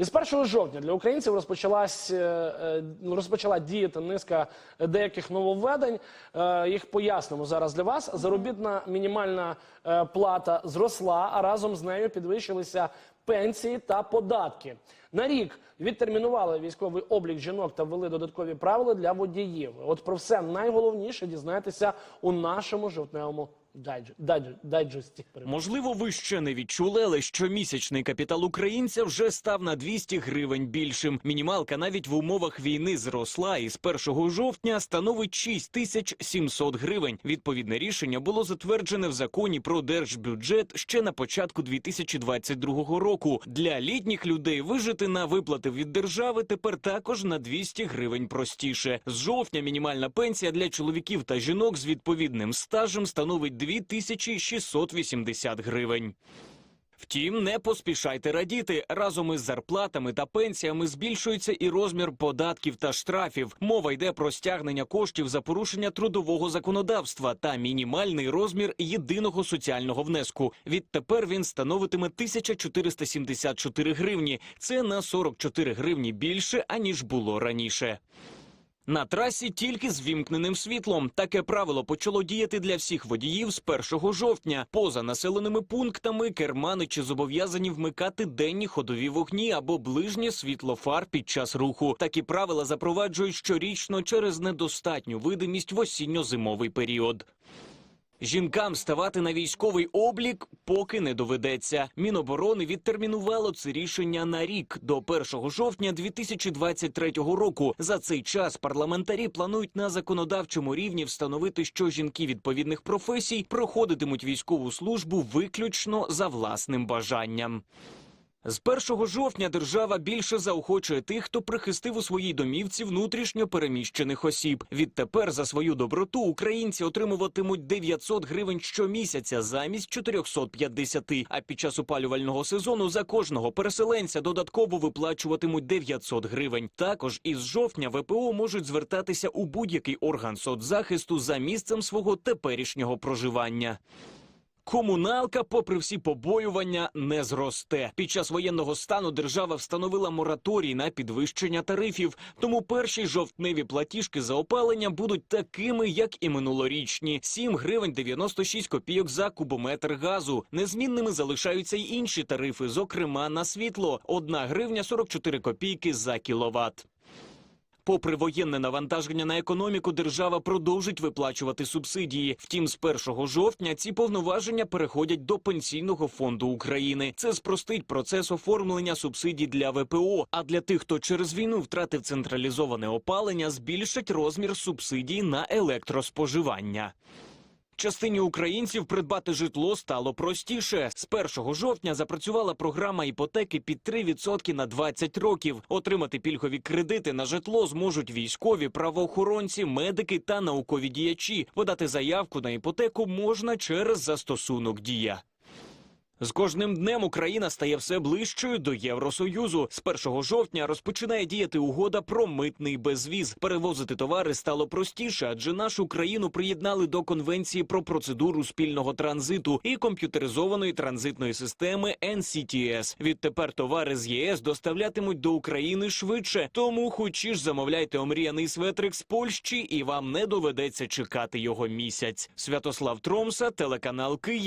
Із 1 жовтня для українців розпочалась, е, е, розпочала діяти низка деяких нововведень. Е, Їх пояснимо зараз для вас. Заробітна мінімальна плата зросла, а разом з нею підвищилися пенсії та податки. На рік відтермінували військовий облік жінок та ввели додаткові правила для водіїв. От про все найголовніше дізнаєтеся у нашому жовтневому дайдж- дайдж- дайджесті. Можливо, ви ще не відчули, але щомісячний капітал українця вже став на 200 гривень більшим. Мінімалка навіть в умовах війни зросла і з 1 жовтня становить 6700 гривень. Відповідне рішення було затверджене в законі про держбюджет ще на початку 2022 року. Для літніх людей вижити на виплати від держави тепер також на 200 гривень простіше. З жовтня мінімальна пенсія для чоловіків та жінок з відповідним стажем становить 2680 гривень. Втім, не поспішайте радіти. Разом із зарплатами та пенсіями збільшується і розмір податків та штрафів. Мова йде про стягнення коштів за порушення трудового законодавства та мінімальний розмір єдиного соціального внеску. Відтепер він становитиме 1474 гривні. Це на 44 гривні більше аніж було раніше. На трасі тільки з вімкненим світлом. Таке правило почало діяти для всіх водіїв з 1 жовтня. Поза населеними пунктами керманичі зобов'язані вмикати денні ходові вогні або ближнє світло фар під час руху. Такі правила запроваджують щорічно через недостатню видимість в осінньо-зимовий період. Жінкам ставати на військовий облік поки не доведеться. Міноборони відтермінувало це рішення на рік до 1 жовтня 2023 року. За цей час парламентарі планують на законодавчому рівні встановити, що жінки відповідних професій проходитимуть військову службу виключно за власним бажанням. З 1 жовтня держава більше заохочує тих, хто прихистив у своїй домівці внутрішньо переміщених осіб. Відтепер за свою доброту українці отримуватимуть 900 гривень щомісяця замість 450, А під час опалювального сезону за кожного переселенця додатково виплачуватимуть 900 гривень. Також із жовтня ВПО можуть звертатися у будь-який орган соцзахисту за місцем свого теперішнього проживання. Комуналка, попри всі побоювання, не зросте. Під час воєнного стану держава встановила мораторій на підвищення тарифів. Тому перші жовтневі платіжки за опалення будуть такими, як і минулорічні: 7 гривень 96 копійок за кубометр газу. Незмінними залишаються й інші тарифи, зокрема на світло 1 гривня 44 копійки за кіловат. Попри воєнне навантаження на економіку, держава продовжить виплачувати субсидії. Втім, з 1 жовтня ці повноваження переходять до пенсійного фонду України. Це спростить процес оформлення субсидій для ВПО. А для тих, хто через війну втратив централізоване опалення, збільшить розмір субсидій на електроспоживання. Частині українців придбати житло стало простіше. З 1 жовтня запрацювала програма іпотеки під 3% на 20 років. Отримати пільгові кредити на житло зможуть військові, правоохоронці, медики та наукові діячі. Подати заявку на іпотеку можна через застосунок дія. З кожним днем Україна стає все ближчою до Євросоюзу. З 1 жовтня розпочинає діяти угода про митний безвіз. Перевозити товари стало простіше, адже нашу країну приєднали до конвенції про процедуру спільного транзиту і комп'ютеризованої транзитної системи NCTS. Відтепер товари з ЄС доставлятимуть до України швидше. Тому хочі ж замовляйте омріяний светрик з Польщі, і вам не доведеться чекати його місяць. Святослав Тромса, телеканал Київ.